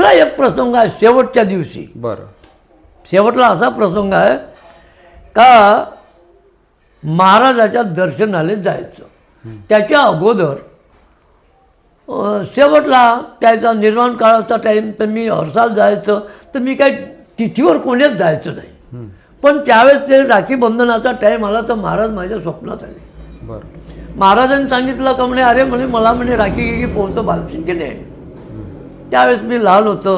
दुसरा एक प्रसंग आहे शेवटच्या दिवशी. बरं. शेवटला असा प्रसंग आहे का महाराजाच्या दर्शनाला जायचं. त्याच्या अगोदर शेवटला त्याचा निर्माण काळाचा टाईम तर मी हरसाल जायचं तर मी काही तिथीवर कोणीच जायचं नाही. पण त्यावेळेस ते राखी बंधनाचा टाईम आला तर महाराज माझ्या स्वप्नात आले. बरं. महाराजांनी सांगितलं का म्हणे अरे म्हणे मला म्हणे राखी गिकी पोहोचतं की नाही त्यावेळेस मी लहान होतो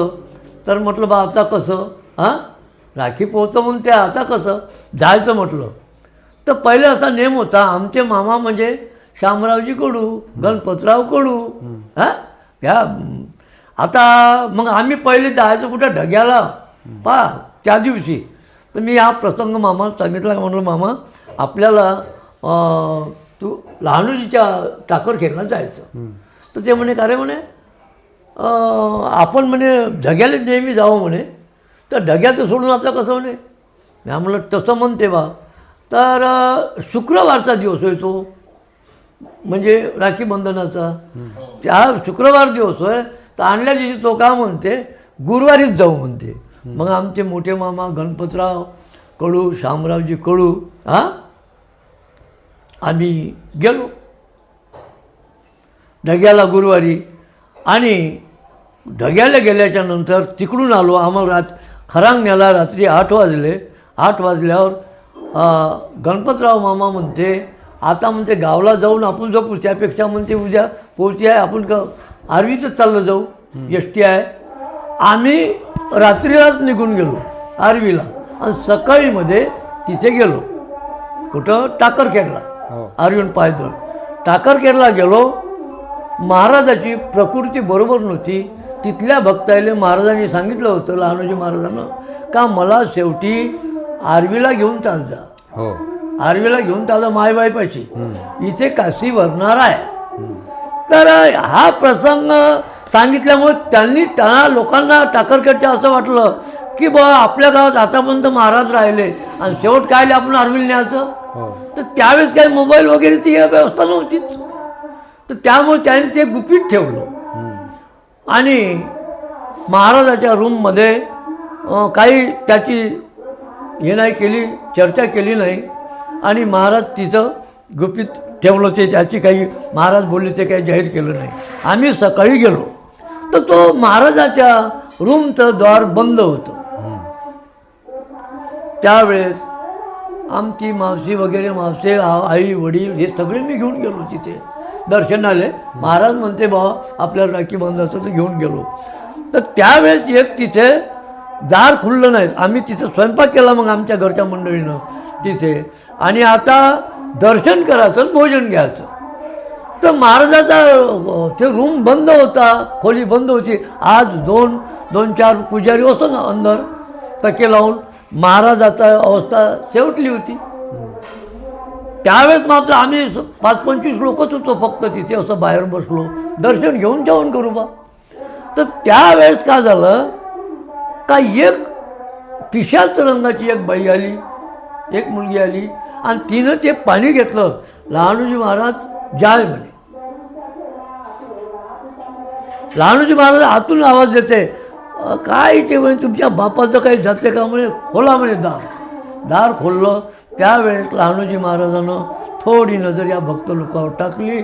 तर म्हटलं बा आता कसं? हां? राखी पोहोचतं म्हणून ते आता कसं? जायचं म्हटलं. तर पहिले असा नेम होता आमचे मामा म्हणजे शामरावजी कडू गणपतराव कडू. हां? ह्या आता मग आम्ही पहिले जायचं कुठं? ढग्याला. पा त्या दिवशी. तर मी हा प्रसंग मामाला सांगितला का म्हटलं मामा आपल्याला तू लहानुजीच्या टाकर जायचं. तर ते म्हणे का रे? म्हणे आपण म्हणे ढग्याला नेहमी जावं म्हणे. तर ढग्याचं सोडून आता कसं म्हणे? मी म्हणलं तसं म्हणते बा. तर शुक्रवारचा दिवस होय तो म्हणजे राखीबंधनाचा त्या शुक्रवार दिवस होय तर आणल्या दिवशी तो का म्हणते? गुरुवारीच जाऊ म्हणते. मग आमचे मोठे मामा गणपतराव कडू शामरावजी कडू हां? आम्ही गेलो. ढग्याला गुरुवारी आणि ढग्याला गेल्याच्यानंतर तिकडून आलो आम्हाला रात खरांगण्याला रात्री आठ वाजले. आठ वाजल्यावर गणपतराव मामा म्हणते आता म्हणते गावला जाऊन आपण जाऊ त्यापेक्षा म्हणते उद्या पोहोची आहे आपण ग आरवीतच चाललं जाऊ एस टी आहे. आम्ही रात्रीलाच निघून गेलो आरवीला आणि सकाळीमध्ये तिथे गेलो. कुठं? टाकरखेडला. हो. आर्यन पायदळ. टाकरखेडला गेलो महाराजाची प्रकृती बरोबर नव्हती. तिथल्या भक्ताईले महाराजांनी सांगितलं होतं लहानोजी महाराजांना का मला शेवटी आरवीला घेऊन चाल जा हो. आरवीला घेऊन चाललं मायबाईपाशी. इथे काशी भरणार आहे. तर हा प्रसंग सांगितल्यामुळे त्यांनी त्या लोकांना टाकरखेडच्या असं वाटलं की बा आपल्या गावात आतापर्यंत महाराज राहिले आणि शेवट काय आपण आरवीला न्यायचं? हो. तर त्यावेळेस काही मोबाईल वगैरेची व्यवस्था नव्हतीच. तर त्यामुळे त्यांनी ते गुपित ठेवलं. आणि महाराजाच्या रूममध्ये काही त्याची हे नाही केली चर्चा केली नाही. आणि महाराज तिचं गुपित ठेवलं ते त्याची काही महाराज बोलले ते काही जाहीर केलं नाही. आम्ही सकाळी गेलो. तर तो महाराजाच्या रूमचं द्वार बंद होतं. त्यावेळेस आमची मावशी वगैरे मावसे आ- आई वडील हे सगळे मी घेऊन गेलो तिथे. दर्शनाले महाराज म्हणते बा आपल्याला राखी बांधाचं तर घेऊन गेलो. तर त्यावेळेस एक तिथे दार खुललं नाही. आम्ही तिथे स्वयंपाक केला मग आमच्या घरच्या मंडळीनं तिथे. आणि आता दर्शन करायचं भोजन घ्यायचं. तर महाराजाचा ते रूम बंद होता खोली बंद होती. आज दोन दोन चार पुजारी असतो ना अंदर तके लावून महाराजाचा अवस्था शेवटली होती. त्यावेळेस मात्र आम्ही पाच पंचवीस लोकच होतो फक्त तिथे असं बाहेर बसलो. दर्शन घेऊन जेवण करू बा. तर त्यावेळेस काय झालं? का एक पिशाच रंगाची एक बाई आली एक मुलगी आली आणि तिनं ते पाणी घेतलं. लहानूजी महाराज जाय म्हणे. लहानूजी महाराज आतून आवाज देते काय ते म्हणे? तुमच्या बापाचं काही जाते का म्हणे? खोला म्हणे दार. दार खोललं. त्यावेळेस लहानूजी महाराजानं थोडी नजर या भक्त लोकांवर टाकली.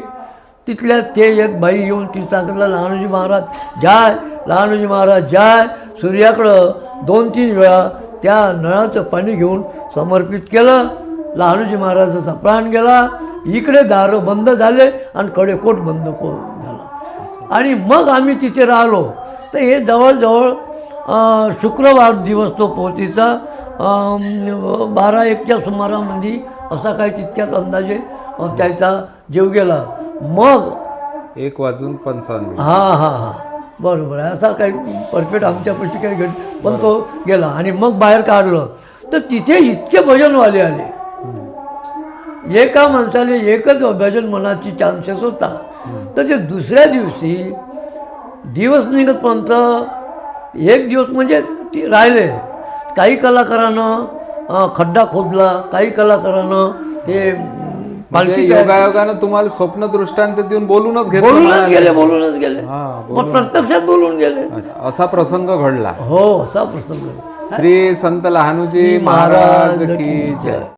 तिथल्या ते एक बाई येऊन ती सांगितलं लहानोजी महाराज जाय लहानोजी महाराज जाय. सूर्याकडं दोन तीन वेळा त्या नळाचं पाणी घेऊन समर्पित केलं. लहानोजी महाराजाचा प्राण गेला. इकडे दारं बंद झाले आणि कडेकोट बंद को झाला. आणि मग आम्ही तिथे राहिलो. तर हे जवळजवळ शुक्रवार दिवस तो पोहोचीचा. बारा एकच्या सुमारामध्ये असा काही तितक्यात अंदाजे त्याचा जीव गेला. मग एक वाजून पंचावन्न हां हां हां. बरोबर. आहे असा काही परफेक्ट आमच्यापाशी काही घड पण तो गेला. आणि मग बाहेर काढलं. तर तिथे इतके भजनवाले आले. एका माणसाने एकच भजन मनाची चान्सेस होता. तर ते दुसऱ्या दिवशी दिवस निघतपर्यंत एक दिवस म्हणजे ती राहिले. काही कलाकारानं खड्डा खोदला काही कलाकारानं ते म्हणजे योगायोगानं तुम्हाला स्वप्न दृष्टांत देऊन बोलूनच घेतलं बोलूनच. गेले बोलूनच गेले. मग प्रत्यक्षात बोलून गेले. असा प्रसंग घडला. हो असा प्रसंग श्री संत लहानूजी महाराज की जय.